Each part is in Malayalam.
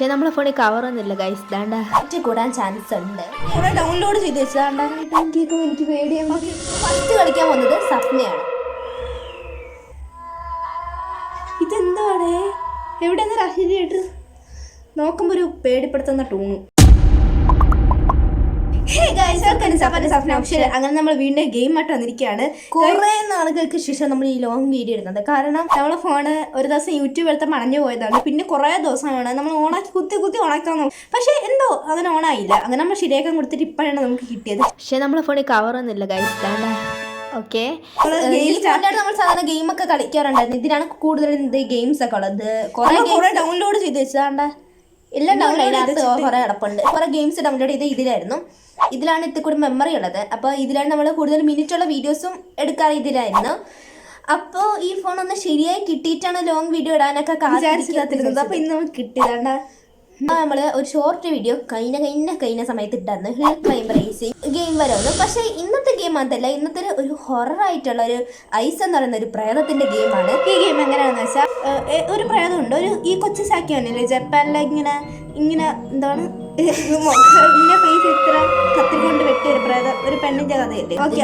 പക്ഷെ നമ്മളെ ഫോണിൽ കവറൊന്നുമില്ല ഗൈസ് ദാണ്ട. കൂടാൻ ചാൻസ് ഉണ്ട്. ഡൗൺലോഡ് ചെയ്ത് വെച്ചാണ്ട് എനിക്ക് ഫസ്റ്റ് കളിക്കാൻ വന്നത് സപ്നയാണ്. ഇതെന്താണ് എവിടെ നിന്ന് അഹിരിയായിട്ട് നോക്കുമ്പോ ഒരു പേടിപ്പെടുത്തുന്ന ടൂണു അങ്ങനെ നമ്മൾ വീണ്ടും ഗെയിം ആയിട്ട് വന്നിരിക്കുകയാണ്. കുറെ നാളുകൾക്ക് ശേഷം നമ്മൾ ഈ ലോങ് വീഡിയോ ഇടുന്നത് കാരണം നമ്മളെ ഫോണ് ഒരു ദിവസം യൂട്യൂബ് എടുത്ത് മണഞ്ഞു പോയതാണ്. പിന്നെ കുറേ ദിവസമാണ്. നമ്മൾ ഓണാക്കി കുത്തി കുത്തി ഓണാക്കാൻ നോക്കും. പക്ഷേ എന്തോ അങ്ങനെ ഓണായില്ല അങ്ങനെ നമ്മൾ ശരിയാക്കാൻ കൊടുത്തിട്ട് ഇപ്പോഴാണ് നമുക്ക് കിട്ടിയത്. പക്ഷെ നമ്മളെ ഫോണിൽ കവറൊന്നുമില്ല ഗൈസ് ദാണ്ട ഓക്കെ നമ്മൾ സാധാരണ ഗെയിം ഒക്കെ കളിക്കാറുണ്ടായിരുന്നു. ഇതിനാണ് കൂടുതൽ ഇത് ഗെയിംസ് ഒക്കെ ഉള്ളത്. കുറെ ഡൗൺലോഡ് ചെയ്ത് വെച്ചാണ്ട് എല്ലാം ഡൗൺലോഡ് ചെയ്ത് കുറെ കിടപ്പുണ്ട്. കുറെ ഗെയിംസ് ഡൗൺലോഡ് ചെയ്ത് ഇതിലായിരുന്നു. ഇതിലാണ് ഇത്തിരി കൂടി മെമ്മറി ഉള്ളത്. അപ്പോൾ ഇതിലാണ് നമ്മൾ കൂടുതൽ മിനിറ്റ് ഉള്ള വീഡിയോസും എടുക്കാറ് ഇതിലായിരുന്നു. അപ്പോൾ ഈ ഫോൺ ഒന്ന് ശരിയായി കിട്ടിയിട്ടാണ് ലോങ് വീഡിയോ ഇടാനൊക്കെ വിചാരിച്ചില്ലാത്തിരുന്നത് അപ്പോൾ ഇന്ന് നമുക്ക് നമ്മൾ ഒരു ഷോർട്ട് വീഡിയോ കഴിഞ്ഞ കഴിഞ്ഞ കഴിഞ്ഞ സമയത്ത് ഇട്ടായിരുന്നു ഹിൽ ക്ലൈം റേസിംഗ് ഗെയിം വരുന്നു. പക്ഷേ ഇന്നത്തെ ഗെയിം അതല്ല. ഇന്നത്തെ ഒരു- ഹൊറർ ആയിട്ടുള്ള ഒരു ഐസ് എന്ന് പറയുന്ന ഒരു പ്രേതത്തിന്റെ ഗെയിമാണ് ഈ ഗെയിം എങ്ങനെയാണെന്ന് വെച്ചാൽ ഒരു പ്രേതമുണ്ട്. ഒരു ഈ കൊച്ചു സാക്കിയാണല്ലേ ജപ്പാനിലെ ഇങ്ങനെ ഇങ്ങനെ എന്താണ്? ഇങ്ങനെ ഫേസ് ഇത്ര കത്തിക്കൊണ്ട് വെട്ടിയ ഒരു പ്രേതം ഒരു പെണ്ണിന്റെ കഥയല്ലേ? ഓക്കെ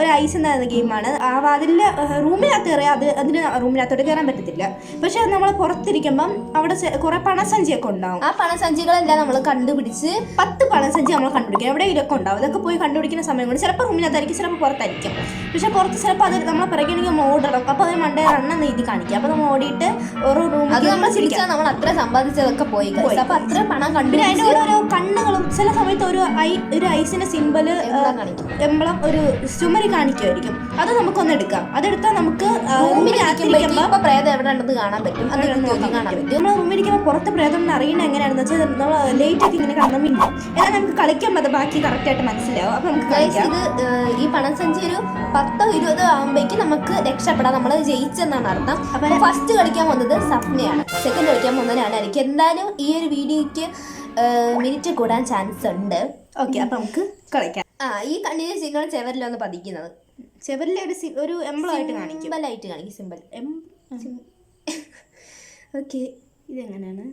ഒരു ഐസ് എന്ന ഗെയിമാണ് ആ വാതിലിന്റെ റൂമിനകത്ത് കയറി അത് അതിന് റൂമിനകത്തോട്ട് കയറാൻ പറ്റത്തില്ല. പക്ഷെ നമ്മൾ പുറത്തിരിക്കുമ്പം അവിടെ കുറെ പണസഞ്ചിയൊക്കെ ഉണ്ടാവും. ആ പണസഞ്ചികളെല്ലാം നമ്മൾ കണ്ടുപിടിച്ച് പത്ത് പണസഞ്ചി നമ്മൾ കണ്ടുപിടിക്കും. എവിടെ ഇതൊക്കെ ഉണ്ടാവും. ഇതൊക്കെ പോയി കണ്ടുപിടിക്കുന്ന സമയം കൊണ്ട് ചിലപ്പോൾ റൂമിനകത്തായിരിക്കും ചിലപ്പോൾ പുറത്തായിരിക്കും. പക്ഷെ പുറത്ത് ചിലപ്പോൾ അത് നമ്മളെ പിറകെയാണെങ്കിൽ നമ്മൾ ഓടണം. അപ്പോൾ അത് മണ്ടേ റണ്ണെന്ന് എഴുതി കാണിക്കും. അപ്പോൾ നമ്മൾ ഓടിയിട്ട് ഓരോ അത് റൂമിൽ നമ്മൾ ചിരിച്ചാൽ നമ്മൾ അത്ര സമ്പാദിച്ചതൊക്കെ പോയി guys. അപ്പൊ അത്ര പണം പിന്നെ അതിന്റെ കണ്ടുപിടിച്ച് ഓരോരോ കണ്ണുകളും ചില സമയത്ത് ഒരു ഐ ഒരു ഐസിന്റെ സിമ്പിൾ എല്ലാം കാണിക്കും. എംബ്ലം ഒരു ചുമരി കാണിക്കുമായിരിക്കും അത് നമുക്കൊന്ന് എടുക്കാം. അതെടുത്താൽ നമുക്ക് ആ, പ്രേതം എവിടെ ഉണ്ടെന്ന് കാണാൻ പറ്റും. അത് നോക്കി കാണാൻ പറ്റും. നമ്മളെ റൂമിലിരിക്കുമ്പോൾ പുറത്ത് പ്രേതം എന്ന് അറിയണ എങ്ങനെയാണെന്ന് വെച്ചാൽ നമ്മൾ ലേറ്റ് ഒക്കെ ഇങ്ങനെ കണ്ണം മിന്നും എന്നാൽ നമുക്ക് കളിക്കുമ്പോൾ അത് ബാക്കി കറക്റ്റ് ആയിട്ട് മനസ്സിലാവും. അപ്പൊ നമുക്ക് Guys, കളിക്കാം. ഇത് ഏഹ്, ഈ പണസഞ്ചി ഒരു പത്തോ ഇരുപതോ ആകുമ്പോഴേക്കും നമുക്ക് രക്ഷപ്പെടാം. നമ്മൾ ജയിച്ചെന്നാണ് അർത്ഥം. അപ്പൊ ഫസ്റ്റ് കളിക്കാൻ വന്നത് സപ്നയാണ്. സെക്കൻഡ് കളിക്കാൻ പോകുന്നത് ഞാനായിരിക്കും എന്തായാലും ഈ ഒരു വീഡിയോയ്ക്ക് മിനിറ്റ് കൂടാൻ ചാൻസ് ഉണ്ട്. ഓക്കെ അപ്പൊ നമുക്ക് കളിക്കാം. ആ ഈ കണ്ണിന് സിഗ്നൽ ചെവരിലൊന്ന് പതിക്കുന്നത്. ചെവരിലെ ഒരു ഒരു എംബ്ലം ആയിട്ട് കാണിക്കും. സിമ്പിൾ ആയിട്ട് കാണിക്കും സിമ്പിൾ എം ഓക്കെ ഇതെങ്ങനെയാണ്?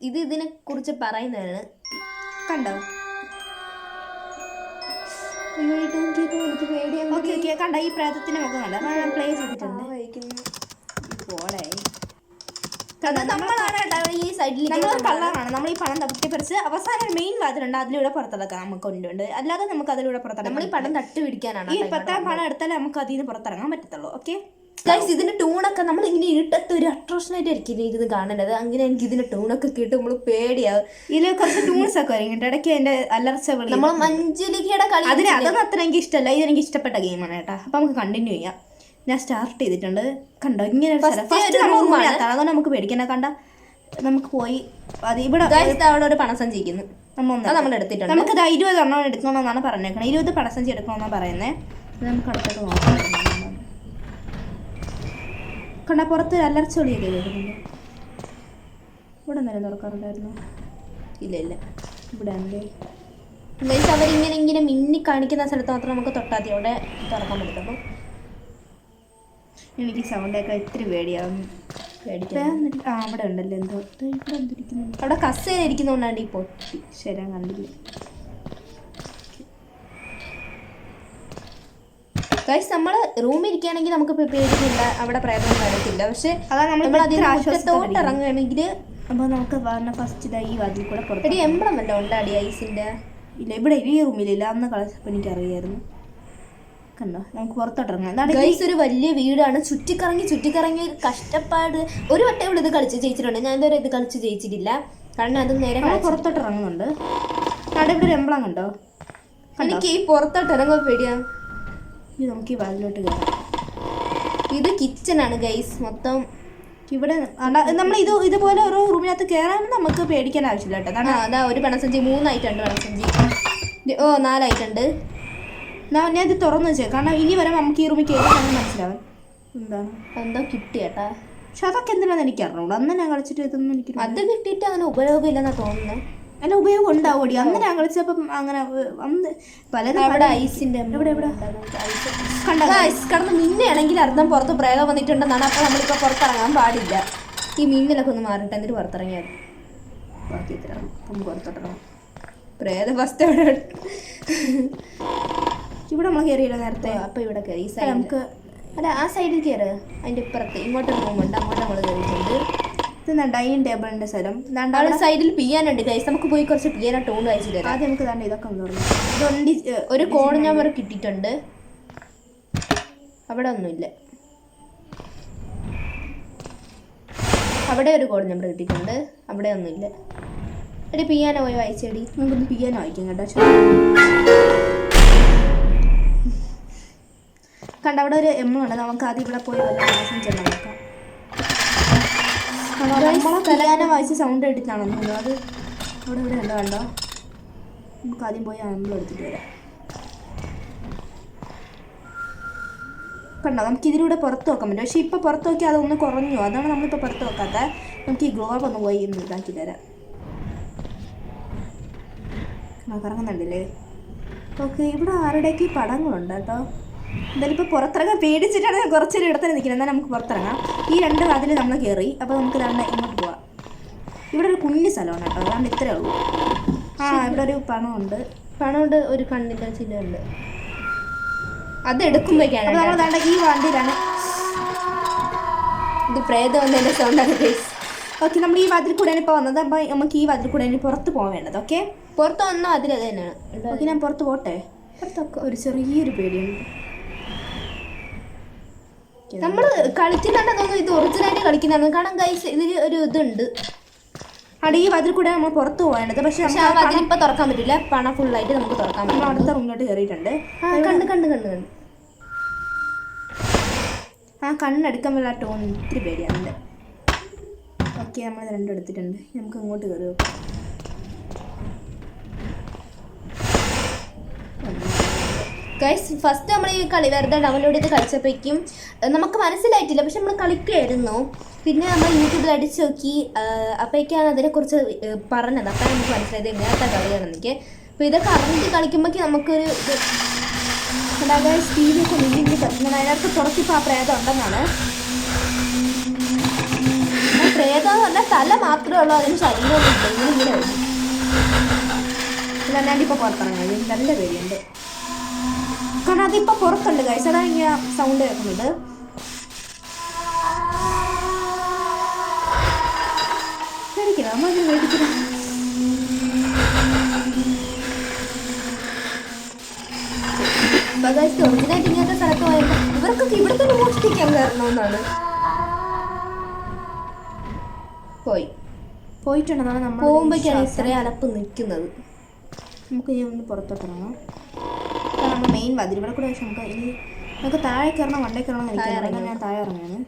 ഇത് ഇതിനെ കുറിച്ച് പറയുന്നതാണ്. കണ്ടോ? എനിക്ക് പേടിയാണ്. ഓക്കെ ഓക്കെ കണ്ട? ഈ പ്രേതത്തിന്റെ മുഖം കണ്ടോ ഞാൻ പ്ലേ ചെയ്തിട്ടുണ്ട്. പോളെ അത് നമ്മളാണ് ഈ സൈഡിൽ നമ്മൾ കള്ളറാണ് നമ്മൾ ഈ പണം തട്ടിപ്പറിച്ച് അവസാനം മെയിൻ വാതിലുണ്ട് അതിലൂടെ പുറത്തിറക്കാം നമുക്ക് കൊണ്ടുണ്ട്. അല്ലാതെ നമുക്ക് അതിലൂടെ നമ്മൾ പുറത്തിറങ്ങാം ഈ പണം തട്ടി പിടിക്കാനാണ് ഈ പത്താം പണം എടുത്താലേ നമുക്ക് അതിൽ നിന്ന് പുറത്തിറങ്ങാൻ പറ്റത്തുള്ളൂ. ഓക്കെ? ഗൈസ് ഇതിന്റെ ടൂണൊക്കെ നമ്മൾ ഇങ്ങനെ ഇരുട്ടത്ത് ഒരു അട്രോഷനായിട്ട് ആയിരിക്കും ഇരുന്ന് കാണേണ്ടത് അങ്ങനെ എനിക്ക് ഇതിന്റെ ടൂണൊക്കെ കേട്ട് നമ്മൾ പേടിയാവും ഇതിൽ കുറച്ച് ടൂൺസ് ഒക്കെ വരും. കേട്ടോ ഇടയ്ക്ക് അതിന്റെ അലർച്ച നമ്മൾ മഞ്ജലികയുടെ കളി അതിന് അതൊന്നും അത്ര എനിക്ക് ഇഷ്ടമല്ല. ഇത് എനിക്ക് ഇഷ്ടപ്പെട്ട ഗെയിമാണ് കേട്ടോ. അപ്പൊ നമുക്ക് കണ്ടിന്യൂ ചെയ്യാം. ഞാൻ സ്റ്റാർട്ട് ചെയ്തിട്ടുണ്ട്. കണ്ടോ? ഇങ്ങനെ ഒരു സ്ഥലം. നമ്മൾ അതുകൊണ്ട് നമുക്ക് പേടിക്കണ്ട. കണ്ട? നമുക്ക് പോയി. അത് ഇവിടെ അവിടെ ഒരു പണം സഞ്ചിക്കുന്നു നമ്മ ഒന്ന് നമ്മൾ എടുത്തിട്ടുണ്ട്. നമുക്ക് ഇത് ഇരുപത് എണ്ണം എടുക്കണമെന്നാണ് പറഞ്ഞേക്കുന്നത് ഇരുപത് പണസഞ്ചി എടുക്കണമെന്നാണ് പറയുന്നത് നമുക്ക് അടുത്തോട്ട് നോക്കാം കണ്ട പുറത്ത് ഒരു അലർച്ച ഒളിയൊക്കെ കേൾക്കുന്നുണ്ട്. ഇവിടെ നേരം തുറക്കാറുണ്ടായിരുന്നു. ഇല്ല ഇല്ല. ഇവിടെ ആണല്ലേ അവരിങ്ങനെ ഇങ്ങനെ മിന്നി കാണിക്കുന്ന സ്ഥലത്ത് മാത്രം നമുക്ക് തൊട്ടാത്തി അവിടെ തുറക്കാൻ പറ്റുള്ളൂ എനിക്ക് സൗണ്ടൊക്കെ ഇത്തിരി പേടിയാവും. ആ അവിടെ ഉണ്ടല്ലോ എന്തോ. ഇവിടെ എന്തിരിക്കുന്നു അവിടെ കസേര ഇരിക്കുന്നതുകൊണ്ടാണ് ഈ പൊട്ടി. ശരാൻ കണ്ടില്ല. കഴിച്ച് നമ്മൾ റൂമിൽ ഇരിക്കുകയാണെങ്കിൽ നമുക്ക് പേടിക്കില്ല. അവിടെ പ്രേതം വരത്തില്ല. പക്ഷെ അതാ നമ്മൾ നമ്മൾ അതിന് ഇത്ര മുറ്റത്തോട്ട് ആശ്വാസത്തോടെ ഇറങ്ങുകയാണെങ്കിൽ അപ്പോൾ നമുക്ക് പറഞ്ഞ ഫസ്റ്റ് ഇതാ ഈ വാതിൽ കൂടെ പുറത്ത് എടി എംബ്ലം അല്ല ഉണ്ടാടി ഐസിന്റെ? ഇല്ല ഇവിടെ ഈ റൂമിലില്ല അന്ന് കളിച്ചപ്പോൾ എനിക്കറിയായിരുന്നു. കണ്ടോ നമുക്ക് പുറത്തോട്ടിറങ്ങാം. എന്താണ് ഗൈസ് ഒരു വലിയ വീടാണ്. ചുറ്റിക്കറങ്ങി ചുറ്റിക്കറങ്ങി ഒരു കഷ്ടപ്പാട്. ഒരു വട്ടം ഇവിടെ ഇത് കളിച്ച് ജയിച്ചിട്ടുണ്ട്. ഞാൻ ഇതുവരെ ഇത് കളിച്ച് ജയിച്ചിട്ടില്ല. കാരണം അത് നേരെ. പുറത്തോട്ട് ഇറങ്ങുന്നുണ്ട് അവിടെ ഇവിടെ ഒരു എംബ്ലം കണ്ടോ? എനിക്ക് ഈ പുറത്തോട്ട് ഇറങ്ങാൻ പേടിയാ. ഇത് നമുക്ക് ഈ വാലിലോട്ട് കയറാം. ഇത് കിച്ചണാണ് ആണ് ഗൈസ് മൊത്തം. ഇവിടെ നമ്മൾ ഇത് ഇതുപോലെ ഓരോ റൂമിനകത്ത് കയറാൻ നമുക്ക് പേടിക്കാൻ ആവശ്യമില്ല കേട്ടോ. ആ അതാ ഒരു പണസഞ്ചി മൂന്നായിട്ടുണ്ട് പണസഞ്ചി. ഓ നാലായിട്ടുണ്ട്. ഞാൻ ഞാൻ ഇത് തുറന്നു വെച്ചേ. കാരണം ഇനി വരെ നമുക്ക് ഈ റൂമിൽ കയറി തന്നെ മനസ്സിലാവും എന്താണ്? എന്തോ കിട്ടി കേട്ടാ പക്ഷെ അതൊക്കെ എന്തിനാന്ന് എനിക്ക് അറിഞ്ഞൂടാ അന്ന് ഞാൻ കളിച്ചിട്ട് ഇതൊന്നും എനിക്ക് അത് കിട്ടിയിട്ട് അങ്ങനെ ഉപയോഗമില്ലെന്നാ തോന്നുന്നത് അല്ല ഉപയോഗം ഉണ്ടാവോടി അന്ന് ഞാൻ കളിച്ചപ്പം അങ്ങനെ വന്ന് അന്ന് അവിടെ ഐസിന്റെ എവിടെ എവിടെ? കണ്ട? കടന്ന് മിന്നയാണെങ്കിൽ അർത്ഥം പുറത്ത് പ്രേതം വന്നിട്ടുണ്ടെന്നാണ്. അപ്പൊ നമ്മളിപ്പോ പുറത്തിറങ്ങാൻ പാടില്ല. ഈ മിന്നലൊക്കെ ഒന്ന് മാറിയിട്ട് എന്നിട്ട് പുറത്തിറങ്ങിയത് നമുക്ക് പുറത്തോട്ടിറങ്ങാം പ്രേത ഫസ്റ്റ് അവിടെ ഇവിടെ നമ്മൾ കയറിയില്ല നേരത്തെ. അപ്പോൾ ഇവിടെ കയറി ഈ സൈഡ് നമുക്ക് അല്ല ആ സൈഡിൽ കയറ് അതിന്റെ ഇപ്പുറത്ത്. ഇങ്ങോട്ട് റൂമുണ്ട് അങ്ങോട്ട് നമ്മൾ കയറിയിട്ടുണ്ട് ഇത് ഡൈനിങ് ടേബിളിന്റെ സ്ഥലം. രണ്ടാമത് സൈഡിൽ പിയാനുണ്ട് ഗൈസ് നമുക്ക് പോയി കുറച്ച് പിയാനോ ടൂൺ വായിച്ചു തരാം ആദ്യം നമുക്ക് തന്നെ ഇതൊക്കെ ഒന്ന് തുടങ്ങാം ഇതൊണ്ടി ഒരു കോഡ് നമ്പർ കിട്ടിയിട്ടുണ്ട്. അവിടെ ഒന്നുമില്ല. അവിടെ ഒരു കോഡ് നമ്പർ കിട്ടിയിട്ടുണ്ട്. അവിടെ ഒന്നുമില്ല. എടി പിയാനോ പോയി വായിച്ചെടി. നമുക്കൊന്ന് പിയാനോ വായിക്കാം കേട്ടോ. കണ്ട അവിടെ ഒരു എം ഉണ്ട് നമുക്ക് ആദ്യം ഇവിടെ പോയി വല്ല മാസം ചെന്ന് നോക്കാം. നമ്മളെ വായിച്ച സൗണ്ട് എടുത്താണെന്നുണ്ടോ അത് അവിടെ ഇവിടെ ഉണ്ടോ കണ്ടോ? നമുക്ക് ആദ്യം പോയി നമ്മൾ എടുത്തിട്ട് വരാം. കണ്ടോ നമുക്ക് ഇതിലൂടെ പുറത്ത് നോക്കാൻ പറ്റും. പക്ഷേ ഇപ്പോൾ പുറത്ത് നോക്കിയാൽ അതൊന്ന് കുറഞ്ഞു. അതാണ് നമ്മളിപ്പോൾ പുറത്ത് നോക്കാത്ത. നമുക്ക് ഈ ഗ്ലോബ് ഒന്ന് പോയി ഒന്ന് ഇതാക്കി തരാം. കറങ്ങുന്നുണ്ടല്ലേ? ഓക്കെ ഇവിടെ ആരുടെയൊക്കെ പടങ്ങളുണ്ട് കേട്ടോ. എന്തായാലും ഇപ്പോൾ പുറത്തിറങ്ങാൻ പേടിച്ചിട്ടാണ് ഞാൻ കുറച്ചൊരു ഇടത്തിന് നിൽക്കുന്നത്. എന്നാൽ നമുക്ക് പുറത്തിറങ്ങാം. ഈ രണ്ട് വാതിൽ നമ്മൾ കയറി. അപ്പോൾ നമുക്ക് രണ്ട് ഇങ്ങോട്ട് പോവാം. ഇവിടെ ഒരു കുഞ്ഞു സ്ഥലമാണ് കേട്ടോ. അതുകൊണ്ട് ഇത്രയേ ഉള്ളൂ. ആ ഇവിടെ ഒരു പണമുണ്ട്. പണമുണ്ട് ഒരു കണ്ണിന്റെ ചില്ലുണ്ട് അത് എടുക്കുമ്പോഴേക്കാണ് നമ്മൾ ഈ വണ്ടിയിലാണ് ഇത് പ്രേതം എന്നതിന്റെ സൗണ്ടാണ് ഗൈസ് ഓക്കെ നമ്മൾ ഈ വാതിൽ കൂടെയാണ് ഇപ്പോൾ വന്നത്. അപ്പോൾ നമുക്ക് ഈ വാതിൽ കൂടെയാണ് പുറത്ത് പോകാൻ വേണ്ടത്. ഓക്കെ പുറത്ത് വന്നാൽ അതിൽ അത് തന്നെയാണ്. ഓക്കെ ഞാൻ പുറത്ത് പോട്ടെ? പുറത്തൊക്കെ ഒരു ചെറിയൊരു പേടിയുണ്ട്. നമ്മൾ കളിക്കുന്നുണ്ടെന്ന് തോന്നുന്നു ഇത് ഒറിജിനായിട്ട് കളിക്കുന്നതാണ്. കാരണം ഗൈസ് ഇതിൽ ഒരു ഇതുണ്ട്. അവിടെ ഈ വാതിൽ കൂടെ നമ്മൾ പുറത്ത് പോകാനുണ്ട് പക്ഷെ ആ ഇപ്പൊ തുറക്കാൻ പറ്റില്ല. പണം ഫുള്ളായിട്ട് നമുക്ക് തുറക്കാൻ പറ്റില്ല. അടുത്ത റൂമിലോട്ട് കയറിയിട്ടുണ്ട് കണ്ട് കണ്ട് കണ്ട് കണ്ട്. ആ കണ്ണെടുക്കാൻ വല്ല ടോൺ ഇത്തിരി പേടിയാണുണ്ട് ഓക്കെ നമ്മൾ രണ്ടും എടുത്തിട്ടുണ്ട്. നമുക്ക് അങ്ങോട്ട് കയറി നോക്കാം. ഗൈസ് ഫസ്റ്റ് നമ്മൾ ഈ കളി വെറുതെ ഡൗൺലോഡ് ചെയ്ത് കളിച്ചപ്പോഴേക്കും നമുക്ക് മനസ്സിലായിട്ടില്ല. പക്ഷെ നമ്മൾ കളിക്കുകയായിരുന്നു പിന്നെ നമ്മൾ യൂട്യൂബിൽ അടിച്ചു നോക്കി അപ്പോഴേക്കാണ് അതിനെക്കുറിച്ച് പറഞ്ഞത്. അപ്പം നമുക്ക് മനസ്സിലായത് എങ്ങനത്തെ കളിയാണെന്നൊക്കെ അപ്പോൾ ഇതൊക്കെ അറിഞ്ഞിട്ട് കളിക്കുമ്പോഴേക്കും നമുക്കൊരു അതായത് സ്പീഡ് സ്പീഡൊക്കെ ഉണ്ടെങ്കിൽ പറ്റുന്നത് അതിനകത്ത് കുറച്ചിപ്പോൾ ആ പ്രേതം ഉണ്ടെന്നാണ്. പ്രേതം എന്ന് പറഞ്ഞാൽ തല മാത്രമേ ഉള്ളൂ അതിന് ശരീരമൊന്നും ഇല്ല. ഇങ്ങനെ ഇങ്ങനെ വരും. ഞാനിപ്പോൾ പുറത്തിറങ്ങാം. നല്ല പേടിയുണ്ട്. കാരണം അതിപ്പോൾ പുറത്തുണ്ട് കഴിച്ച് അതാണ് ഇങ്ങനെ സൗണ്ട് കേൾക്കുന്നത്. പേടിക്കണം നമ്മൾ പേടിക്കണം അപ്പോൾ ഗൈസ് ഒറിജിനായിട്ട് ഇങ്ങനത്തെ സ്ഥലത്ത് പോയപ്പോൾ ഇവർക്കൊക്കെ ഇവിടെ തന്നെ മോഷ്ടിക്കാൻ കയറണമെന്നാണ് പോയി. പോയിട്ടുണ്ടെന്നാണ് നമ്മൾ പോകുമ്പോഴേക്കാണ് ഇത്രയും അലപ്പ് നിൽക്കുന്നത്. നമുക്ക് ഇനി ഒന്ന് പുറത്തോട്ടിറങ്ങാം നമ്മൾ മെയിൻ വാതിൽ ഇവിടെ കൂടെ പക്ഷെ നമുക്ക് ഇനി നമുക്ക് താഴെ കയറണം വണ്ടേ കയറണം എനിക്ക് താഴെ ഞാൻ താഴെ ഇറങ്ങാണ്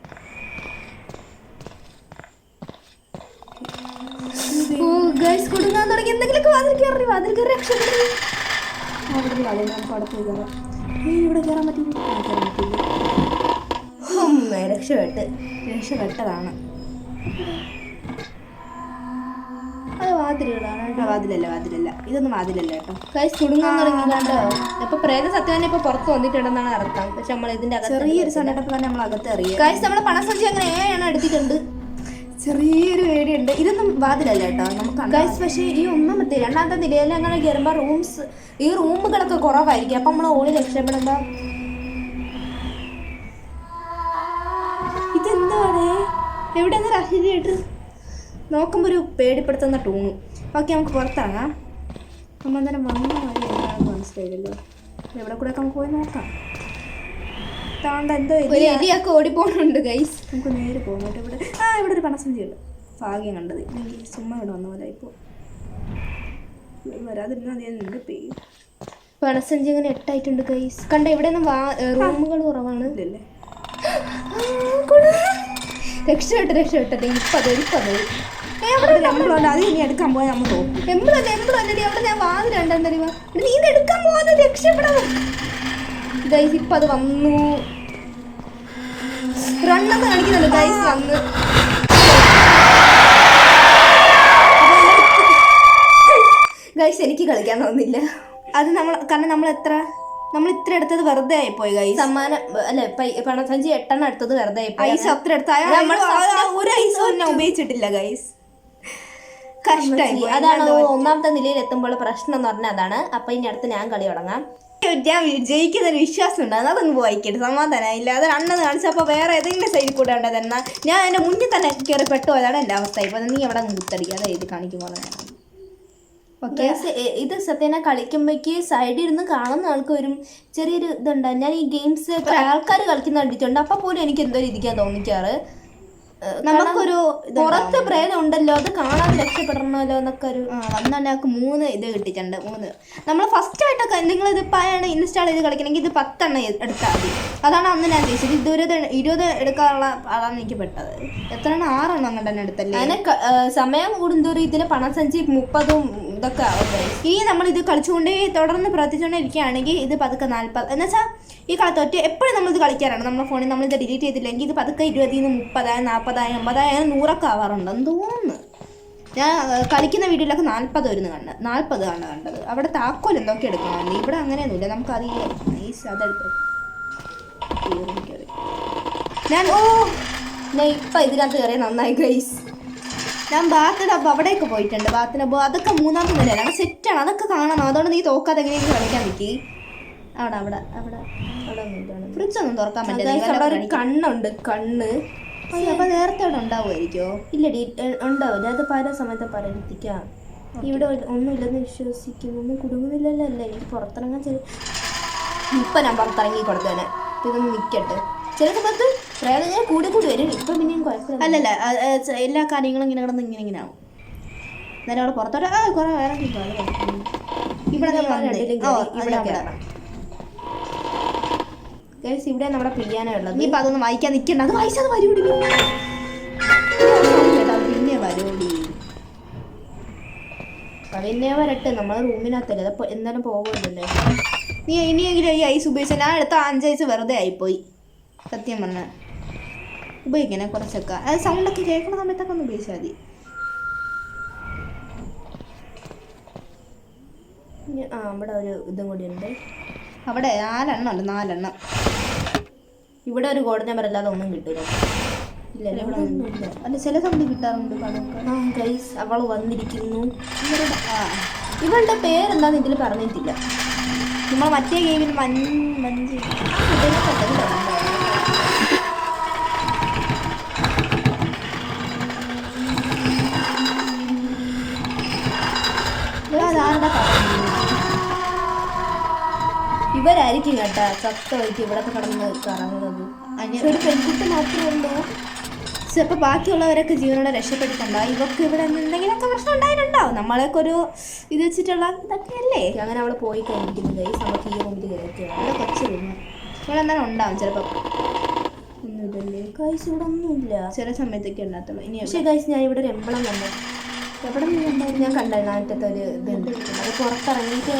കൊടുങ്ങാൻ തുടങ്ങി. എന്തെങ്കിലുമൊക്കെ വാതിൽ കയറി വാതിൽ കയറി രക്ഷപ്പെട്ടു അവിടെ ഒരു വാതിൽ നമുക്ക് അവിടെ പോയി കയറാം. ഏയ് ഇവിടെ കയറാൻ പറ്റില്ല ആ, കയറാൻ പറ്റില്ല ഉമ്മ, രക്ഷപ്പെട്ട്. രക്ഷപ്പെട്ടതാണ്. അത് വാതിലുകളാണ് കേട്ടോ. വാതിലല്ല വാതിലല്ല. ഇതൊന്നും വാതിലല്ല കേട്ടോ. കൈ ചുടുങ്ങാണ്ടോ തുടങ്ങി കണ്ടോ ഇപ്പൊ പ്രേത സത്യം ഇപ്പൊ പുറത്ത് വന്നിട്ടുണ്ടെന്നാണ് അർത്ഥം. പക്ഷെ നമ്മൾ ഇതിന്റെ അകത്ത് ചെറിയൊരു സണ്ടപ്പോൾ തന്നെ നമ്മൾ അകത്ത് അറിയാം കൈസ് നമ്മളെ പണസഞ്ചി അങ്ങനെ ഏഴാണ് എടുത്തിട്ടുണ്ട്. ചെറിയൊരു പേടിയുണ്ട്. ഇതൊന്നും വാതിലല്ല കേട്ടോ. നമുക്ക് ഗൈസ് പക്ഷേ ഈ ഒന്നാമത്തെ രണ്ടാമത്തെ നിലയിൽ അങ്ങനെ കയറുമ്പോൾ റൂംസ് ഈ റൂമുകളൊക്കെ കുറവായിരിക്കും. അപ്പം നമ്മൾ ഓളി രക്ഷപ്പെടുമ്പോ ഇതെന്താണ്? എവിടെ നിന്ന് രഹസ്യമായിട്ട് നോക്കുമ്പോൾ ഒരു പേടിപ്പെടുത്തുന്ന ടൂണു ഓക്കെ നമുക്ക് പുറത്തിറങ്ങാം. നമ്മൾ അന്നേരം വന്ന വഴി എന്താണെന്ന് മനസ്സിലായില്ലല്ലോ. എവിടെ കൂടെ ഒക്കെ നമുക്ക് പോയി നോക്കാം. താണ്ട എന്തോ എലിയൊക്കെ ഓടിപ്പോണുണ്ട് ഗൈസ് നമുക്ക് നേരെ പോകുന്നുണ്ട് ഇവിടെ ആ ഇവിടെ ഒരു പണസഞ്ചി ഉണ്ട് ഭാഗ്യം കണ്ടത്. ഇല്ലെങ്കിൽ ചുമ്മാ ഇവിടെ വന്ന പോലെ ഇപ്പോൾ വരാതിരുന്ന ഞാൻ നിന്റെ പേര് പണസഞ്ചി അങ്ങനെ എട്ടായിട്ടുണ്ട് ഗൈസ് കണ്ട ഇവിടെ നിന്ന് വാ റൂമുകൾ കുറവാണ്. ഇല്ലല്ലേ. രക്ഷപ്പെട്ട് രക്ഷപ്പെട്ടത് ഇപ്പത് ഇപ്പത് അവിടെ നമ്മളുണ്ട് അത് ഇനി എടുക്കാൻ പോയാൽ നമ്മൾ നോക്കും എമ്പളല്ലേ എമ്പളല്ലേ അവിടെ ഞാൻ വാതിൽ നീ ഇത് എടുക്കാൻ ഗൈസ് ഇപ്പൊ അത് വന്നു. റണ്ണെന്ന് കാണിക്കുന്നുണ്ട്. ഗൈസ് വന്ന്. ഗൈസ് എനിക്ക് കളിക്കാൻ തോന്നില്ല അത് നമ്മൾ കാരണം നമ്മൾ എത്ര നമ്മൾ ഇത്ര എടുത്തത് വെറുതെ ആയിപ്പോയി ഗൈസ് സമ്മാനം അല്ലെ പണസഞ്ചി എട്ടെണ്ണം എടുത്തത് വെറുതെ ആയിപ്പോയി. ഐസ് അത്ര എടുത്ത. ഒരു ഐസ് തന്നെ ഉപയോഗിച്ചിട്ടില്ല ഗൈസ് കഷ്ടായി പോയി. അതാണ് ഒന്നാമത്തെ നിലയിൽ എത്തുമ്പോൾ പ്രശ്നം എന്ന് പറഞ്ഞാൽ അതാണ്. അപ്പൊ ഇനി അടുത്ത് ഞാൻ കളി തുടങ്ങാം. ഞാൻ ജയിക്കുന്നൊരു വിശ്വാസം ഉണ്ടായിരുന്നു അതൊന്ന് വായിക്കട്ടെ സമാധാനമായില്ല. അത് അണ്ണന്ന് കാണിച്ചപ്പോൾ വേറെ ഏതെങ്കിലും സൈഡിൽ കൂടെ ഉണ്ടതെന്നാ ഞാൻ എന്റെ മുന്നിൽ തന്നെ കയറി പെട്ടുപോയതാണ് എന്റെ അവസ്ഥ. ഇപ്പോൾ നീ അവിടെ മുത്തടിക്കുക അത് എഴുതി Guys, എ- ഇത് സത്യേന കളിക്കുമ്പോഴേക്ക് സൈഡിൽ ഇരുന്ന് കാണുന്ന ആൾക്ക് ഒരു ചെറിയൊരു ഇതുണ്ടായിരുന്നു ഞാൻ ഈ ഗെയിംസ് ആൾക്കാർ കളിക്കുന്ന കണ്ടിട്ടുണ്ട്. അപ്പോൾ പോലും എനിക്ക് എന്തോ രീതിക്കാണ് തോന്നിക്കാറ്. നമുക്കൊരു പുറത്ത് പ്രേതം ഉണ്ടല്ലോ അത് കാണാതെ രക്ഷപ്പെടണമല്ലോ എന്നൊക്കെ ഒരു വന്നാൽ ഞങ്ങൾക്ക് മൂന്ന് ഇത് കിട്ടിയിട്ടുണ്ട് മൂന്ന്. നമ്മൾ ഫസ്റ്റ് ആയിട്ടൊക്കെ നിങ്ങൾ ഇത് പായാണ് ഇൻസ്റ്റാൾ ചെയ്ത് കളിക്കണമെങ്കിൽ ഇത് പത്തെണ്ണം എടുത്താൽ മതി. അതാണ് അന്ന് ഞാൻ ചോദിച്ചത് ഇത് ഇരുപത് ഇരുപത് എടുക്കാനുള്ള ആളാണ് എനിക്ക് പെട്ടത്. എത്ര എണ്ണം ആറെണ്ണം അങ്ങനെ തന്നെ എടുത്തല്ലേ? അങ്ങനെ ഏഹ്, സമയം കൂടുന്തോറും ഇതിന് പണസഞ്ചി മുപ്പതും ഇതൊക്കെ ആവും ഇനി നമ്മൾ ഇത് കളിച്ചുകൊണ്ടേ തുടർന്ന് പ്രവർത്തിച്ചുകൊണ്ടേ ഇരിക്കുകയാണെങ്കിൽ ഇത് പതുക്കെ നാൽപ്പത് എന്ന് വെച്ചാൽ ഈ കാലത്ത് ഒറ്റ എപ്പോഴും നമ്മളിത് കളിക്കാറാണ്. നമ്മുടെ ഫോണിൽ നമ്മളിത് ഡിലീറ്റ് ചെയ്തില്ലെങ്കിൽ ഇത് പതുക്കെ ഇരുപതിൽ നിന്ന് മുപ്പതായ നാൽപ്പതായ അമ്പതായ നൂറൊക്കെ ആവാറുണ്ട്. എന്ന് തോന്നുന്നു ഞാൻ കളിക്കുന്ന വീഡിയോയിലൊക്കെ നാൽപ്പത് വരുന്നു കണ്ട് നാൽപ്പത് ആണ് കണ്ടത്. അവിടെ താക്കോൽ എന്തൊക്കെ എടുക്കണമല്ലേ ഇവിടെ അങ്ങനെയൊന്നുമില്ല. നമുക്കറിയാം നൈസ് അതെടുക്കും. ഞാൻ ഓ ഞാൻ ഇപ്പം ഇതിനകത്ത് കയറിയ നന്നായി ഗൈസ് ഞാൻ ബാത്ത് ഡബ്ബ് അവിടേക്ക് പോയിട്ടുണ്ട്. ബാത്തിന്റെ അപ്പോൾ അതൊക്കെ മൂന്നാമത്തെ നിലയിലാണ്. സെറ്റാണ് അതൊക്കെ കാണണം. അതുകൊണ്ട് നീ തോക്കാതെ എങ്ങനെയെങ്കിലും കളിക്കാൻ നിൽക്കി അവിടെ അവിടെ അവിടെ. അവിടെ. ഫ്രിഡ്ജ് ഒന്നും തുറക്കാൻ പറ്റില്ല. ഒരു കണ്ണുണ്ട് കണ്ണ്. അപ്പൊ നേരത്തെ അവിടെ ഉണ്ടാവുമായിരിക്കോ? ഇല്ലടി ഉണ്ടാവില്ല അത് പല സമയത്ത് പറയിപ്പിക്കാം ഇവിടെ ഒന്നുമില്ലെന്ന് വിശ്വസിക്കുന്നു. ഒന്നും കുടുങ്ങുന്നില്ലല്ലോ. അല്ലേ എനിക്ക് പുറത്തിറങ്ങാൻ ചെറിയ ഇപ്പൊ ഞാൻ പുറത്തിറങ്ങി കൊടുത്തേനെ ഇതൊന്നും നിക്കട്ടെ. ചില സമയത്ത് പ്രേതം ഞാൻ കൂടി കൂടി വരും. ഇപ്പൊ പിന്നെയും കുഴപ്പമില്ല. അല്ലല്ല എല്ലാ കാര്യങ്ങളും ഇങ്ങനെ കിടന്ന് ഇങ്ങനെ ഇങ്ങനെ ആവും. നേരെ അവിടെ പുറത്തോട്ട് ആ കുറെ വേറെ. ഇവിടെ. ഇവിടെ Guys, ഇവിടെ നമ്മുടെ പിയാനോ ഉള്ളത്. ഇപ്പൊ അതൊന്നും വായിക്കാൻ നിൽക്കണ്ട അത് വായിച്ചത് വരൂടി പിന്നെ വരൂടി പിന്നെ വരട്ടെ നമ്മളെ റൂമിനകത്തല്ലേ. അതപ്പോ എന്തായാലും പോകുമല്ലേ നീ ഇനിയെങ്കിലും ഈ ഐസ് ഉപയോഗിച്ച ഞാൻ എടുത്ത അഞ്ച് ഐസ് വെറുതെ ആയിപ്പോയി. സത്യം പറഞ്ഞ. ഉപയോഗിക്കണേ കുറച്ചൊക്കെ. അത് സൗണ്ടൊക്കെ കേൾക്കുന്ന സമയത്തൊക്കെ ഒന്ന് ഉപയോഗിച്ചാൽ മതി. ആ ഇവിടെ ഒരു ഇതും കൂടി ഉണ്ട്. അവിടെ നാലെണ്ണം ഉണ്ട് നാലെണ്ണം. ഇവിടെ ഒരു കോഡ് നമ്പർ അല്ലാതെ ഒന്നും കിട്ടില്ല ഇല്ല ഇവിടെ അല്ല ചില സമയത്ത് കിട്ടാറുണ്ട് ഗൈസ് അവൾ വന്നിരിക്കുന്നു. ഇവരുടെ ആ ഇവളുടെ പേരെന്താന്ന് ഇതിൽ പറഞ്ഞിട്ടില്ല. നമ്മൾ മറ്റേ ഗെയിമിൽ മഞ്ഞ് മഞ്ച്. അതാരുടെ ഇവരായിരിക്കും കേട്ടാ ചത്തമായിട്ട് ഇവിടെ കടന്ന് കറങ്ങുന്നത്. പക്ഷെ ഒരു പെൺകുട്ടി മാത്രമല്ലോ ചിലപ്പോൾ ബാക്കിയുള്ളവരൊക്കെ ജീവനോടെ രക്ഷപ്പെട്ടിട്ടുണ്ടോ? ഇവർക്ക് ഇവിടെ എന്തെങ്കിലുമൊക്കെ പ്രശ്നം ഉണ്ടായിട്ടുണ്ടാവും നമ്മളൊക്കെ ഒരു ഇത് വെച്ചിട്ടുള്ള ഇതൊക്കെ അല്ലേ അങ്ങനെ അവൾ പോയി കഴിഞ്ഞിരിക്കുന്നത് ഈ സമയത്ത് ഈ റൂമിൽ കയറ്റിയാണ് അവിടെ കൊച്ചു റൂമ് ഇവിടെ എന്തായാലും ഉണ്ടാവും ചിലപ്പോൾ ഒന്നുമില്ലല്ലേ കൈസ് ഇവിടെ ഒന്നുമില്ല ചില സമയത്തൊക്കെ ഉണ്ടാകത്തുള്ളൂ. ഇനി പക്ഷേ കൈസ് ഞാൻ ഇവിടെ ഒരു എമ്പളം കണ്ടു. എവിടെ നിന്ന് ഞാൻ കണ്ടായിരുന്നു അതിന്റെ ഒരു ഇതുണ്ട് അത് പുറത്തിറങ്ങിയിട്ട്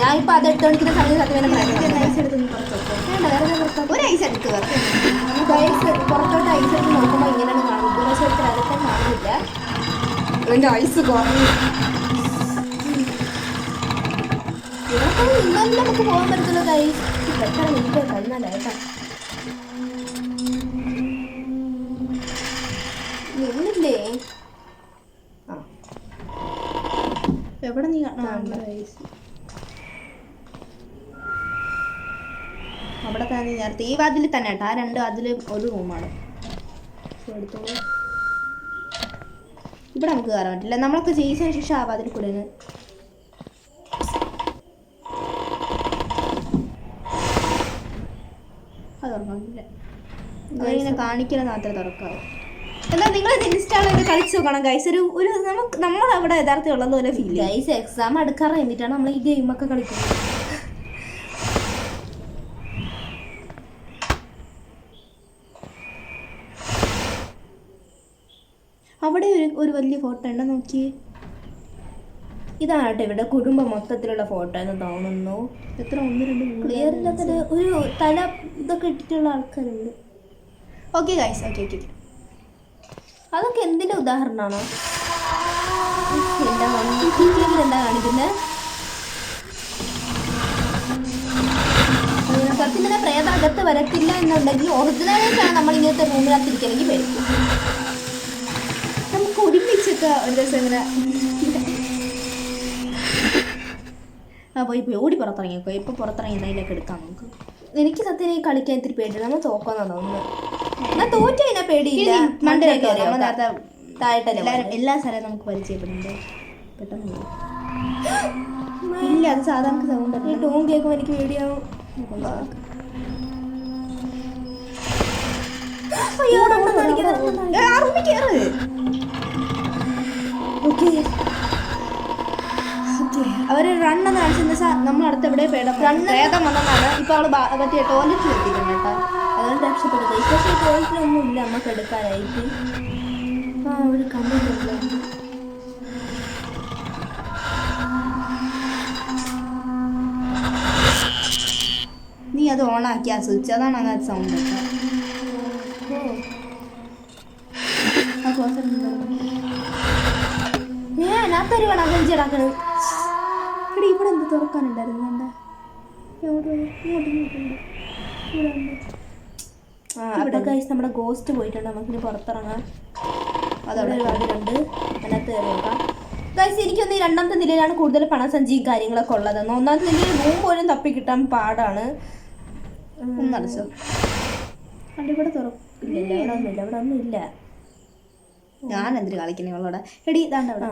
ഞാൻ ഇപ്പൊ അത് എടുത്തോണ്ടിരിക്കുന്ന സമയത്ത് സത്യം വേണം ഐസ് എടുത്ത് നീ പുറത്ത് വെക്കോ? വേണ്ട വേറെ പുറത്തോട്ട് ഒരു ഐസ് എടുത്ത് വെക്ക്. ഐസ് പുറത്തോട്ട് ഐസ് എടുത്ത് നോക്കുമ്പോൾ ഇങ്ങനെയാണ് കാണുന്നത്. പക്ഷേ എടുത്ത് അകത്തെ കാണുന്നില്ല. എന്റെ ഐസ് കുറഞ്ഞു ഇവിടെ നിന്നാലും നമുക്ക് പോകാൻ പറ്റത്തുള്ള ഐസ് പെട്ടെന്ന് നിൽക്കുക കഴിഞ്ഞാലേട്ടാ നിന്നില്ലേ എവിടെ നീ കാണാൻ ഐസ്. അവിടെ തന്നെ നേരത്തെ ഈ വാതിൽ തന്നെ കേട്ടോ. ആ രണ്ട് വാതിലും ഒരു റൂമാണ് എടുത്തോളൂ. ഇവിടെ നമുക്ക് കയറാൻ പറ്റില്ല. നമ്മളൊക്കെ ജയിച്ചതിന് ശേഷം ആ വാതിൽ കൂടെയാണ് അത് മാത്രമേ തുറക്കാവൂ എന്നാൽ നിങ്ങൾ ഇൻസ്റ്റാൾ ചെയ്ത് കളിച്ചു നോക്കണം ഗൈസ് ഒരു ഒരു നമുക്ക് നമ്മളവിടെ അവിടെ യഥാർത്ഥം ഉള്ളത് പോലെ ഫീൽ ഗൈസ് എക്സാം അടുക്കാറ് എന്നിട്ടാണ് നമ്മൾ ഈ ഗെയിമൊക്കെ കളിക്കുന്നത്. അവിടെ ഒരു ഒരു വലിയ ഫോട്ടോ ഉണ്ട് നോക്കി ഇതാണ് കേട്ടോ ഇവിടെ കുടുംബം മൊത്തത്തിലുള്ള ഫോട്ടോ എന്ന് തോന്നുന്നു. എത്ര? ഒന്ന് രണ്ട് ക്ലിയർ ഇല്ലാത്ത ഒരു തല ഇതൊക്കെ ഇട്ടിട്ടുള്ള ആൾക്കാരുണ്ട്. ഓക്കെ ഗൈസ് ഓക്കെ ഓക്കെ അതൊക്കെ എന്തിന്റെ ഉദാഹരണമാണോ? എന്താ എന്താ കാണിക്കുന്നത് സത്യം തന്നെ പ്രേതം അകത്ത് വരത്തില്ല എന്നുണ്ടെങ്കിൽ ഒറിജിനലായിട്ടാണ് നമ്മൾ ഇങ്ങനത്തെ റൂമിനകത്തിരിക്കണമെങ്കിൽ വരും ഒരു ദിവസം ഇങ്ങനെ ആ പോയി പോയി ഓടി പുറത്തിറങ്ങിക്കോ ഇപ്പൊ പുറത്തിറങ്ങി എന്തായാലും എടുക്കാം നമുക്ക് എനിക്ക് സത്യം ഈ കളിക്കാൻ ഇത്തിരി പേടിയില്ല നമ്മൾ തോക്കാന്നാ തോന്നുന്നു. ഞാൻ തോറ്റ കഴിഞ്ഞാൽ പേടിയില്ല. മണ്ടയിലേക്ക് കയറി നേരത്തെ താഴോട്ടല്ലേ എല്ലാവരും എല്ലാ സ്ഥലവും നമുക്ക് പരിചയപ്പെടുന്നുണ്ട്. പെട്ടെന്ന് ഇല്ല അത് സാധാരണ സൗണ്ട് ഈ ടോം കേൾക്കുമ്പോൾ എനിക്ക് പേടിയാവും. അയ്യോ, രണ്ടെണ്ണം അടിക്കുന്നു. ഓക്കെ അവർ റണ്ണെന്ന് കാണിച്ചെന്ന് വെച്ചാൽ നമ്മൾ അടുത്ത് എവിടെ പേടം പ്രേതം വന്നതാണ്. ഇപ്പൊ അവൾ ബാ- മറ്റേ ടോയ്ലറ്റിൽ കേട്ടോ. അതുകൊണ്ട് രക്ഷപ്പെടുന്നത് പക്ഷേ ടോയ്ലറ്റിലൊന്നും ഇല്ല. നമുക്ക് എടുക്കാനായിട്ട് ആ ഒരു കണ്ടിട്ടില്ല നീ അത് ഓണാക്കിയാ സ്വിച്ച് അതാണ് അങ്ങനത്തെ സൗണ്ട് കേട്ടോ ഏ അതിനകത്തൊരു വേണം എടി ഇവിടെ എന്ത് തുറക്കാനുണ്ടായിരുന്നു? കണ്ട. ഇവിടെ കഴിച്ച് നമ്മുടെ ഗോസ്റ്റ് പോയിട്ടുണ്ട്. നമുക്കിനി പുറത്തിറങ്ങാം. അതവിടെ ഒരു വാതിലുണ്ട് അതിനകത്ത് കയറി നോക്കാം. ഗൈസ് എനിക്കൊന്ന് ഈ രണ്ടാമത്തെ നിലയിലാണ് കൂടുതൽ പണസഞ്ചിയും കാര്യങ്ങളൊക്കെ ഉള്ളത്. ഒന്നാമത്തെ നിലയിൽ റൂം പോലും തപ്പി കിട്ടാൻ പാടാണ്. ഒന്ന് അവിടെ ഇവിടെ തുറക്കില്ല. ഇവിടെ ഒന്നുമില്ല. ഇവിടെ ഒന്നുമില്ല. ഞാൻ എന്തിനു കളിക്കണേ അവളോടെ എടി ഇതാണ്ട് അവിടെ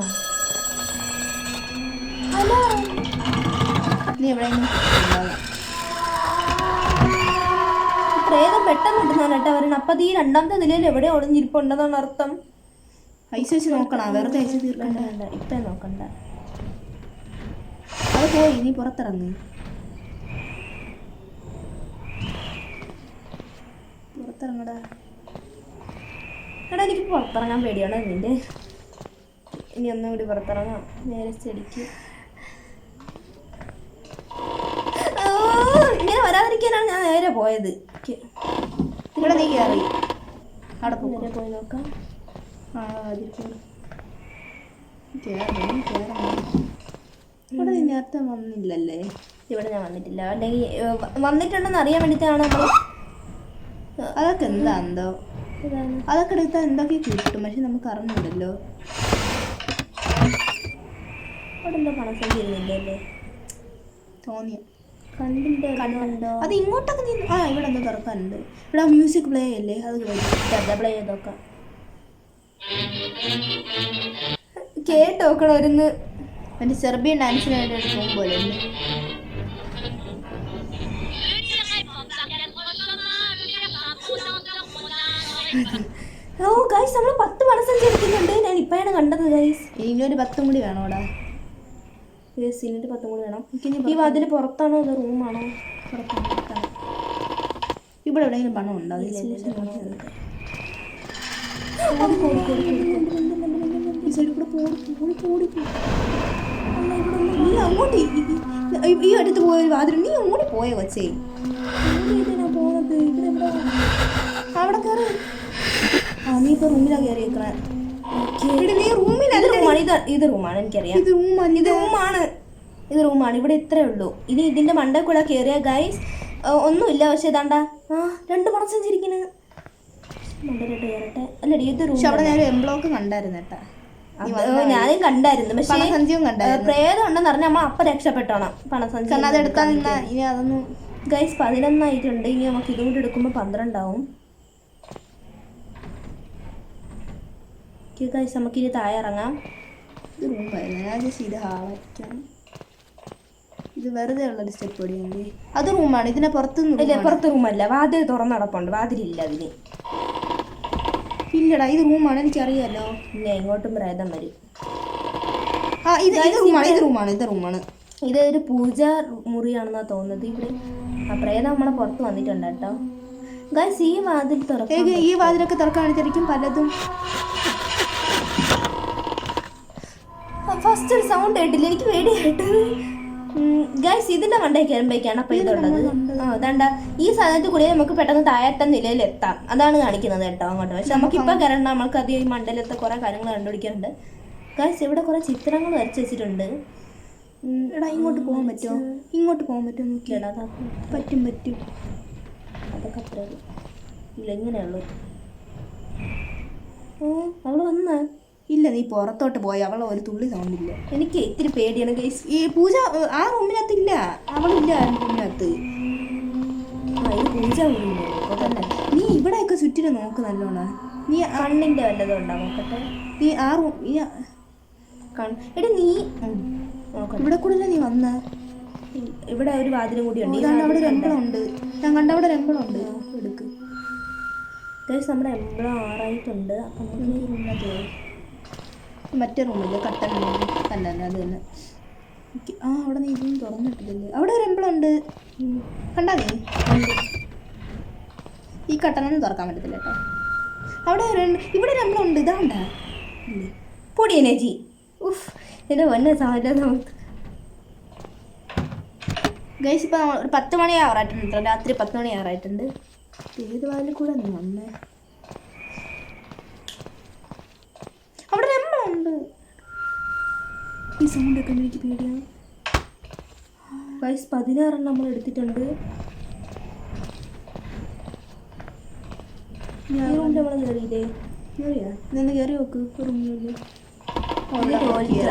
നീ എവിടെയെങ്കിലും. പ്രേതം പെട്ടെന്ന് ഇടുന്നതാണ് കേട്ടോ അപ്പം ഈ രണ്ടാമത്തെ നിലയിൽ എവിടെ ഒളിഞ്ഞിരിപ്പുണ്ടെന്നാണ് അർത്ഥം. ഐസ് വെച്ച് നോക്കണ? വെറുതെ ഐസ് തീർക്കണ്ട? ഇപ്പം നോക്കണ്ട. അത് പോയി നീ പുറത്തിറങ്ങി. പുറത്തിറങ്ങടാ. എടാ എനിക്ക് പുറത്തിറങ്ങാൻ പേടിയാണ് നിന്റെ? ഇനി ഒന്നും കൂടി പുറത്തിറങ്ങാം. നേരെ ചെടിക്ക് ഓ, വരാതിരിക്കാനാണ് ഞാൻ നേരെ പോയത്. ഇവിടെ നീ കയറി അവിടെ നേരെ പോയി നോക്കാം. ആ അതിൽ കയറി കയറണം കയറണം ഇവിടെ നീ നേരത്തെ വന്നില്ലല്ലേ? ഇവിടെ ഞാൻ വന്നിട്ടില്ല. അല്ലെങ്കിൽ വന്നിട്ടുണ്ടെന്ന് അറിയാൻ വേണ്ടിയിട്ടാണ് നമ്മൾ അതൊക്കെ എന്താ എന്തോ അതൊക്കെ എടുത്താൽ എന്തൊക്കെ കിട്ടും? പക്ഷെ നമുക്ക് അറിഞ്ഞില്ലല്ലോ അവിടെ എന്തോ പണം സഞ്ചരിക്കുന്നില്ലല്ലേ തോന്നിയ? അത് ഇങ്ങോട്ടൊക്കെ നീ ആ ഇവിടെ എന്തോ തുറക്കാനുണ്ട്. ഇവിടെ മ്യൂസിക് പ്ലേ അല്ലേ? അത് പ്ലേ ചെയ്തോക്കാം. കേട്ട് നോക്കണം ഒരുന്ന് മറ്റേ സെർബിയൻ ഡാൻസിന് വേണ്ടി ഒരു സോങ് പോലെ ഓ ഗൈസ് നമ്മൾ പത്ത് പണം സഞ്ചരിക്കുന്നുണ്ട് ഞാൻ ഇപ്പോഴാണ് കണ്ടത് ഗൈസ് ഇനി ഒരു പത്തും കൂടി വേണം സീനിട്ട് പത്തും കൂടി വേണം ഈ വാതിൽ പുറത്താണോ അതോ റൂമാണോ? പുറത്താണ്. ഇവിടെ എവിടെയെങ്കിലും പണം ഉണ്ടോ? ഈ സൈഡിൽ കൂടെ പോടി പോടി പോടി പോ. അല്ല, നീ അങ്ങോട്ട് ഈ- ഈ- ഈ- ഈ അടുത്ത് പോയ ഒരു വാതിൽ നീ അങ്ങോട്ട് പോയ കൊച്ചേ? പോണത്? ഇവിടെ എവിടെ അവിടെ കയറി. ആ നീ ഇപ്പൊ റൂമിലാ കയറി വെക്കണേ എടി, നീ ഇത് റൂമാണ് ഇത് ഇത് റൂമാണ് എനിക്കറിയാം. ഇത് റൂമല്ല ഇത് റൂമാണ് ഇത് റൂമാണ് ഇവിടെ ഇത്രേ ഉള്ളൂ. ഇനി ഇതിന്റെ മണ്ട കൂടെ കയറിയ ഗൈസ് ഒന്നുമില്ല പക്ഷെ ഇതാണ്ട ആ രണ്ട് പണം സഞ്ചരിക്കുന്നത് മണ്ടയിലോട്ട് കയറട്ടെ അല്ലടി ഇത് റൂം അവിടെ ഞാൻ എം ബ്ലോക്ക് കണ്ടായിരുന്നു കേട്ടാ. ഞാനും കണ്ടായിരുന്നു പക്ഷേ പ്രേതം ഉണ്ടെന്ന് പറഞ്ഞാൽ നമ്മൾ അപ്പം രക്ഷപ്പെട്ടോണം പണസഞ്ചി നിന്നാ ഇനി അതൊന്നും ഗൈസ് പതിനൊന്നായിട്ടുണ്ട്. ഇനി നമുക്ക് ഇതും കൂടി എടുക്കുമ്പോൾ പന്ത്രണ്ടാവും. ഗൈസ് നമുക്ക് ഇനി താഴെ ഇറങ്ങാം. ഇത് റൂമായിരുന്നു ഞാൻ ജസ്റ്റ് ഇത് ഹാളാക്കാം ഇത് വെറുതെ ഉള്ളൊരു സ്റ്റെപ്പ് പൊടിയുണ്ട് അത് റൂമാണ് ഇതിനെ പുറത്തുനിന്ന് ഇല്ല പുറത്ത് റൂമല്ല വാതിൽ തുറന്ന് നടപ്പുണ്ട്. വാതിലില്ല അതിന്. ഇല്ലടാ ഇത് റൂമാണ് എനിക്കറിയാലോ. ഇല്ല ഇങ്ങോട്ടും പ്രേതം വരും. ആ ഇത് ഇത് റൂമാണ് ഇത് റൂമാണ് ഇത് റൂമാണ് ഇത് ഒരു പൂജ മുറിയാണെന്നാ തോന്നുന്നത് ഇവിടെ. ആ പ്രേതം നമ്മളെ പുറത്ത് വന്നിട്ടുണ്ട് കേട്ടോ. ഗൈസ് ഈ വാതിൽ തുറക്കും ഈ വാതിലൊക്കെ തുറക്കാണെങ്കിൽ പലതും. ഫസ്റ്റ് ഒരു സൗണ്ട് കേട്ടില്ല. എനിക്ക് പേടിയായിട്ട് ഗൈസ് ഇതിന്റെ മണ്ടേ കയറുമ്പോഴേക്കാണ് അപ്പൊ ഇതുള്ളത് ആ അതാണ്ട ഈ സാധനത്തിൽ കൂടി നമുക്ക് പെട്ടെന്ന് താഴത്തെ നിലയിൽ എത്താം. അതാണ് കാണിക്കുന്നത് കേട്ടോ അങ്ങോട്ട്. പക്ഷെ നമുക്ക് ഇപ്പൊ കയറണ്ട നമുക്ക് അത് ഈ മണ്ടലത്തെ കുറെ കാര്യങ്ങൾ കണ്ടുപിടിക്കാറുണ്ട് ഗൈസ് ഇവിടെ കുറെ ചിത്രങ്ങൾ വരച്ച് വെച്ചിട്ടുണ്ട് എടാ ഇങ്ങോട്ട് പോകാൻ പറ്റുമോ? ഇങ്ങോട്ട് പോകാൻ പറ്റുമോ നോക്കിയാടാ പറ്റും പറ്റും. അതൊക്കെ അത്ര ഇല്ല ഇങ്ങനെയുള്ളൂ ഓ അവൾ വന്ന. ഇല്ല നീ പുറത്തോട്ട് പോയി അവളെ ഒരു തുള്ളി സൗണ്ടില്ല എനിക്ക് ഇത്തിരി പേടിയാണ് ഗൈസ് ഈ പൂജ ആ റൂമിനകത്ത് ഇല്ല അവളില്ല ആ റൂമിനകത്ത്. ആ ഇത് പൂജ അപ്പോൾ തന്നെ. നീ ഇവിടെയൊക്കെ ചുറ്റിനെ നോക്ക് നല്ലോണം. നീ കണ്ണിന്റെ വല്ലതും ഉണ്ടാ? നോക്കട്ടെ. നീ ആ റൂം ഈ കണ് എടി നീ ഇവിടെ കൂടെ നീ വന്ന? ഇവിടെ ഒരു വാതിലും കൂടി ഉണ്ട്. ഇതാണ്ട് അവിടെ രമ്പളമുണ്ട് ഞാൻ കണ്ട അവിടെ രമ്പളമുണ്ട് എടുക്ക്. അത്യാവശ്യം നമ്മുടെ എംബ്ലം ആറായിട്ടുണ്ട്. അപ്പം നമുക്ക് മറ്റേ റൂമില്ല? കട്ടൻ തന്നെ അല്ല അത് തന്നെ. ആ അവിടെ നീ ഇതൊന്നും തുറന്നിട്ടില്ലല്ലേ? അവിടെ ഒരു എംപ്ലോണ്ട് കണ്ടാ നീ? ഈ കട്ടനൊന്നും തുറക്കാൻ പറ്റത്തില്ല കേട്ടോ. അവിടെ ഇവിടെ ഒരു ഇതാ ഇതാണ്ട പൊടി എനർജി. ഉഫ് എന്റെ വന്ന സാധനം ഗൈസ് ഇപ്പം നമ്മൾ ഒരു പത്ത് മണി ആറായിട്ടുണ്ട് രാത്രി പത്ത് മണി ആറായിട്ടുണ്ട് ഏത് വാലിൽ കൂടെ വന്നേ? സൗണ്ട് ഒക്കെ എനിക്ക് പേടിയാണ് വയസ്സ് പതിനാറെണ്ണം നമ്മൾ എടുത്തിട്ടുണ്ട്. റൂമിൽ നമ്മൾ കയറിയില്ലേ കയറിയാ നിന്ന് കയറി നോക്ക്. റൂമിൽ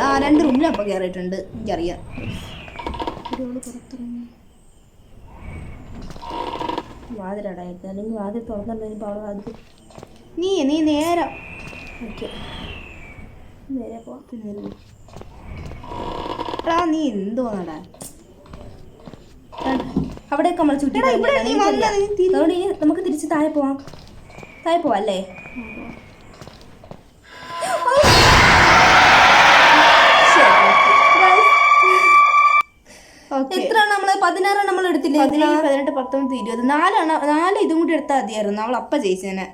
ആ രണ്ട് റൂമിലപ്പോൾ കയറിയിട്ടുണ്ട് എനിക്കറിയാം. പുറത്തിറങ്ങി. വാതിലടായിട്ട് അല്ലെങ്കിൽ വാതിൽ തുറന്നിട്ടുണ്ടെങ്കിൽ അവൾ വാതിൽ നീ നീ നേരം. ഓക്കെ. നേരെ പോവാം. പിന്നെ എടാ നീ എന്തോന്നടാ അവിടെയൊക്കെ നമ്മൾ ചുറ്റി വന്നാ അതുകൊണ്ട് ഇനി നമുക്ക് തിരിച്ച് താഴെ പോവാം. താഴെ പോവാം അല്ലേ? എത്രയാണ് എത്ര നമ്മൾ പതിനാറ് നമ്മൾ എടുത്തില്ലേ? പതിനേഴ് പതിനെട്ട് പത്തൊമ്പത് ഇരുപത് നാലാണ് നാല് ഇതും കൂടി എടുത്താൽ മതിയായിരുന്നു. അപ്പ ജയിച്ചതിനെ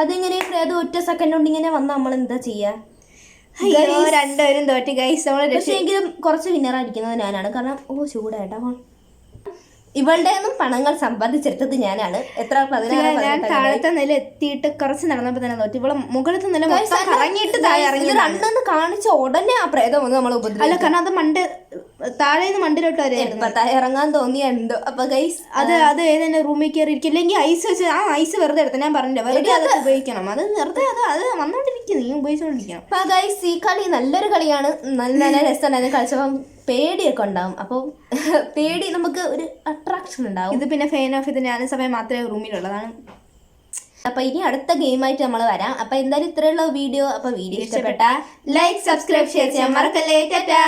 അതെങ്ങനെ അത് ഒറ്റ സെക്കൻഡ് കൊണ്ട് ഇങ്ങനെ വന്നാൽ നമ്മൾ എന്താ ചെയ്യാ? അയ്യോ രണ്ടുപേരും തോറ്റി ഗൈസ് നമ്മൾ പക്ഷേ എങ്കിലും കുറച്ച് വിന്നർ വിന്നറായിരിക്കുന്നത് ഞാനാണ്. കാരണം ഓ ചൂടായിട്ടാ ഇവളുടെ ഒന്നും പണങ്ങൾ സമ്പാദിച്ചെടുത്തത് ഞാനാണ്. എത്ര ഞാൻ താഴത്തെ നില എത്തിയിട്ട് കുറച്ച് നടന്നപ്പോ തന്നെ തോറ്റി. ഇവളെ മുകളിലത്തെ നില കറങ്ങിയിട്ട് ഇറങ്ങി രണ്ടെന്ന് കാണിച്ച ഉടനെ ആ പ്രേതം വന്ന് നമ്മൾ അല്ല കാരണം അത് മണ്ട് താഴെ നിന്ന് മണ്ടിലോട്ട് വരെ ഇറങ്ങാൻ. തോന്നിയ എന്തോ അപ്പൊ ഗൈസ് അത് അത് ഏതെന്നെ റൂമിൽ കയറി ഇരിക്കും. അല്ലെങ്കിൽ ഐസ് വെച്ച് ആ ഐസ് വെറുതെ എടുത്ത് ഞാൻ പറഞ്ഞില്ല വെറുതെ അത് ഉപയോഗിക്കണം. അത് വെറുതെ അത് അത് വന്നോണ്ടിരിക്കുന്നു. നീ ഉപയോഗിച്ചോണ്ടിരിക്കണം. അപ്പൊ ഗൈസ് ഈ കളി നല്ലൊരു കളിയാണ്. നല്ല നല്ല രസമുണ്ടായിരുന്നു കളിച്ചപ്പം പേടിയൊക്കെ ഉണ്ടാവും. അപ്പൊ പേടി നമുക്ക് ഒരു അട്രാക്ഷൻ ഉണ്ടാവും. ഇത് പിന്നെ ഫെയിൻ ഓഫ് ഇത് ഞാൻ സമയം മാത്രമേ റൂമിലുള്ളതാണ്. അപ്പൊ ഇനി അടുത്ത ഗെയിമായിട്ട് നമ്മൾ വരാം. അപ്പൊ എന്തായാലും ഇത്രയുള്ള വീഡിയോ. അപ്പൊ വീഡിയോ ഇഷ്ടപ്പെട്ട ലൈക്ക് സബ്സ്ക്രൈബ് ഷെയർ ചെയ്യാൻ മറക്കല്ലേ. ടാറ്റാ.